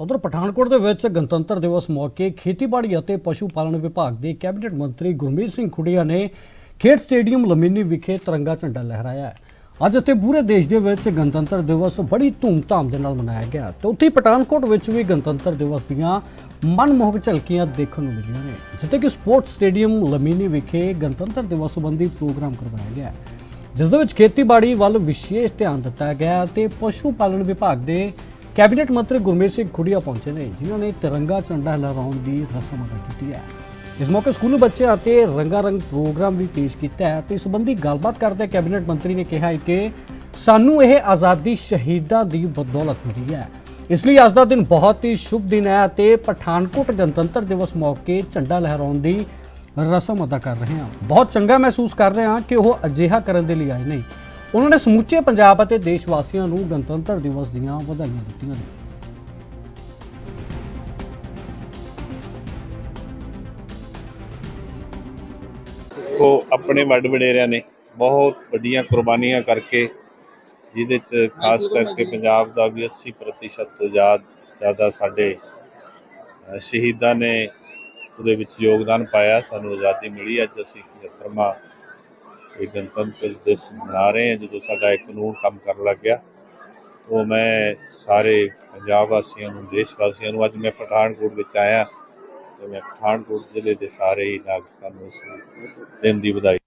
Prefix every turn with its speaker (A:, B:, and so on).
A: ਉਧਰ ਪਠਾਨਕੋਟ ਦੇ ਵਿੱਚ ਗਣਤੰਤਰ ਦਿਵਸ ਮੌਕੇ ਖੇਤੀਬਾੜੀ ਅਤੇ ਪਸ਼ੂ ਪਾਲਣ ਵਿਭਾਗ ਦੇ ਕੈਬਨਿਟ ਮੰਤਰੀ ਗੁਰਮੀਤ ਸਿੰਘ ਖੁੱਡੀਆ ਨੇ ਖੇਡ ਸਟੇਡੀਅਮ ਲਮੀਨੀ ਵਿਖੇ ਤਿਰੰਗਾ ਝੰਡਾ ਲਹਿਰਾਇਆ। ਅੱਜ ਇੱਥੇ ਪੂਰੇ ਦੇਸ਼ ਦੇ ਵਿੱਚ ਗਣਤੰਤਰ ਦਿਵਸ ਬੜੀ ਧੂਮਧਾਮ ਦੇ ਨਾਲ ਮਨਾਇਆ ਗਿਆ। ਤੇ ਉੱਥੇ ਪਠਾਨਕੋਟ ਵਿੱਚ ਵੀ ਗਣਤੰਤਰ ਦਿਵਸ ਦੀਆਂ ਮਨਮੋਹਕ ਝਲਕੀਆਂ ਦੇਖਣ ਨੂੰ ਮਿਲੀਆਂ ਨੇ, ਜਿੱਥੇ ਕਿ ਸਪੋਰਟਸ ਸਟੇਡੀਅਮ ਲਮੀਨੀ ਵਿਖੇ ਗਣਤੰਤਰ ਦਿਵਸ ਸੰਬੰਧੀ ਪ੍ਰੋਗਰਾਮ ਕਰਵਾਇਆ ਗਿਆ। ਜਿਸ ਦੇ ਵਿੱਚ ਖੇਤੀਬਾੜੀ ਵੱਲ ਵਿਸ਼ੇਸ਼ ਧਿਆਨ ਦਿੱਤਾ ਗਿਆ ਤੇ ਪਸ਼ੂ ਪਾਲਣ ਵਿਭਾਗ ਦੇ ਕੈਬਨਿਟ ਮੰਤਰੀ ਗੁਰਮੇਸ਼ ਸਿੰਘ ਖੁੱਡੀਆ ਪਹੁੰਚੇ ਨੇ, ਜਿਨ੍ਹਾਂ ਨੇ ਤਿਰੰਗਾ ਝੰਡਾ ਲਹਿਰਾਉਣ ਦੀ ਰਸਮ ਅਦਾ ਕੀਤੀ ਹੈ। ਇਸ ਮੌਕੇ ਸਕੂਲ ਬੱਚਿਆਂ ਅਤੇ ਰੰਗਾ ਰੰਗ ਪ੍ਰੋਗਰਾਮ ਵੀ ਪੇਸ਼ ਕੀਤਾ ਹੈ ਤੇ ਇਸ ਸੰਬੰਧੀ ਗੱਲਬਾਤ ਕਰਦੇ ਕੈਬਨਿਟ ਮੰਤਰੀ ਨੇ ਕਿਹਾ ਹੈ ਕਿ ਸਾਨੂੰ ਇਹ ਆਜ਼ਾਦੀ ਸ਼ਹੀਦਾਂ ਦੀ ਬਦੌਲਤ ਮਿਲੀ ਹੈ। ਇਸ ਲਈ ਅੱਜ ਦਾ ਦਿਨ ਬਹੁਤ ਹੀ ਸ਼ੁਭ ਦਿਨ ਹੈ ਅਤੇ ਪਠਾਨਕੋਟ ਗਣਤੰਤਰ ਦਿਵਸ ਮੌਕੇ ਝੰਡਾ ਲਹਿਰਾਉਣ ਦੀ ਰਸਮ ਅਦਾ ਕਰ ਰਹੇ ਹਾਂ। ਬਹੁਤ ਚੰਗਾ ਮਹਿਸੂਸ ਕਰ ਰਹੇ ਹਾਂ ਕਿ ਉਹ ਅਜਿਹਾ ਕਰਨ ਦੇ ਲਈ ਆਏ ਨਹੀਂ ਉਹਨਾਂ ਨੇ ਸਮੁੱਚੇ ਪੰਜਾਬ ਅਤੇ ਦੇਸ਼ ਵਾਸੀਆਂ ਨੂੰ ਗਣਤੰਤਰ ਦਿਵਸ ਦੀਆਂ ਵਧਾਈਆਂ ਦਿੱਤੀਆਂ ਨੇ।
B: ਉਹ ਆਪਣੇ ਵੱਡ ਵਡੇਰਿਆਂ ਨੇ ਬਹੁਤ ਵੱਡੀਆਂ ਕੁਰਬਾਨੀਆਂ ਕਰਕੇ ਜਿਹਦੇ ਚ ਖਾਸ ਕਰਕੇ ਪੰਜਾਬ ਦਾ ਵੀ 80% ਤੋਂ ਜ਼ਿਆਦਾ ਜ਼ਿਆਦਾ ਸਾਡੇ ਸ਼ਹੀਦਾਂ ਨੇ ਉਹਦੇ ਵਿੱਚ ਯੋਗਦਾਨ ਪਾਇਆ, ਸਾਨੂੰ ਆਜ਼ਾਦੀ ਮਿਲੀ, ਅੱਜ ਅਸੀਂ 75ਵਾਂ ਇਹ ਗਣਤੰਤਰ ਦਿਵਸ ਮਨਾ ਰਹੇ ਹਾਂ। ਜਦੋਂ ਸਾਡਾ ਇਹ ਕਾਨੂੰਨ ਕੰਮ ਕਰਨ ਲੱਗ ਗਿਆ, ਉਹ ਮੈਂ ਸਾਰੇ ਪੰਜਾਬ ਵਾਸੀਆਂ ਨੂੰ, ਦੇਸ਼ ਵਾਸੀਆਂ ਨੂੰ, ਅੱਜ ਮੈਂ ਪਠਾਨਕੋਟ ਵਿੱਚ ਆਇਆ। ਤੇ ਮੈਂ ਪਠਾਨਕੋਟ ਜ਼ਿਲ੍ਹੇ ਦੇ ਸਾਰੇ ਹੀ ਨਾਗਰਿਕਾਂ ਨੂੰ ਇਸ ਦਿਨ ਦੀ ਵਧਾਈ